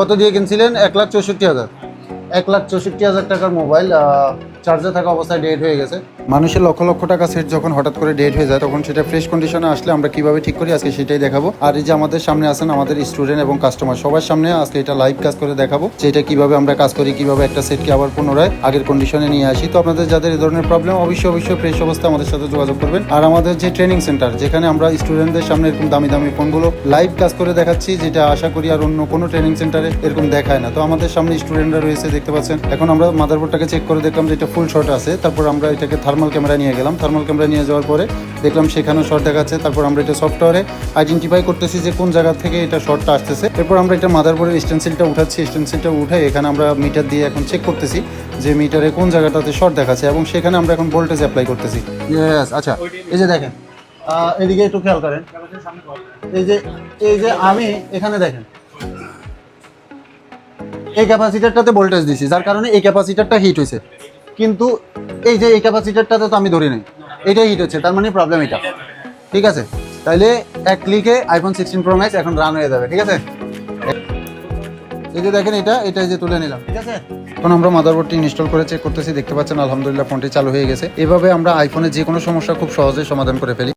কত দিয়ে কিনছিলেন? এক লাখ চৌষট্টি হাজার। এক লাখ চৌষট্টি হাজার টাকার মোবাইল চার্জে থাকা অবস্থায় ডেট হয়ে গেছে। মানুষের লক্ষ লক্ষ টাকা সেট যখন হঠাৎ করে ডেট হয়ে যায়, তখন সেটা ফ্রেশ কন্ডিশনে আসলে আমরা কীভাবে ঠিক করি, আজকে সেটাই দেখাবো। আর এই যে আমাদের সামনে আছেন আমাদের স্টুডেন্ট এবং কাস্টমার সবার সামনে আজকে এটা লাইভ কাজ করে দেখাবো, যে এটা কীভাবে আমরা কাজ করি, কীভাবে একটা সেটকে আবার পুনরায় আগের কন্ডিশনে নিয়ে আসি। তো আপনাদের যাদের এই ধরনের প্রবলেম অবশ্যই অবশ্যই ফ্রেশ অবস্থায় আমাদের সাথে যোগাযোগ করবেন। আর আমাদের যে ট্রেনিং সেন্টার যেখানে আমরা স্টুডেন্টদের সামনে এরকম দামি দামি ফোনগুলো লাইভ কাজ করে দেখাচ্ছি, যেটা আশা করি আর অন্য কোনো ট্রেনিং সেন্টারে এরকম দেখায় না। তো আমাদের সামনে স্টুডেন্টরা রয়েছে দেখতে পাচ্ছেন। এখন আমরা মাদারবোর্ডটাকে চেক করে দেখলাম যে এটা ফুল শর্ট আছে। তারপর আমরা এটাকে থার্মাল ক্যামেরা নিয়ে গেলাম। থার্মাল ক্যামেরা নিয়ে যাওয়ার পরে দেখলাম সেখানেও শর্ট দেখাচ্ছে। তারপর আমরা এটা সফটওয়্যারে আইডেন্টিফাই করতেছি যে কোন জায়গা থেকে এটা শর্টটা আসতেছে। এরপর আমরা এটা মাদারবোর্ডের স্টেন্সিলটা উঠাচ্ছি। স্টেন্সিলটা উঠে এখানে আমরা মিটার দিয়ে এখন চেক করতেছি যে মিটারে কোন জায়গাটাতে শর্ট দেখাচ্ছে এবং সেখানে আমরা এখন ভোল্টেজ অ্যাপ্লাই করতেছি। আচ্ছা। এই যে দেখেন এদিকে একটু খেয়াল করেন। এই যে এই যে আমি এখানে দেখেন এই ক্যাপাসিটারটাতে ভোল্টেজ দিছি, যার কারণে এই ক্যাপাসিটারটা হিট হয়েছে কিন্তু এই যে এই ক্যাপাসিটারটাতে তো আমি ধরি নাই, এটাই হিট হচ্ছে, তার মানে প্রবলেম এটা। ঠিক আছে? তাইলে এক ক্লিকে আইফোন সিক্সটিন প্রো ম্যাক্স এখন রান হয়ে যাবে, ঠিক আছে? এই যে দেখেন এটা এটা যে তুলে নিলাম, ঠিক আছে? এখন আমরা মাদারবোর্ডটি ইনস্টল করে চেক করতেছি, দেখতে পাচ্ছেন, আলহামদুলিল্লাহ ফোনটি চালু হয়ে গেছে। এভাবে আমরা আইফোনের যে কোনো সমস্যা খুব সহজে সমাধান করে ফেলি।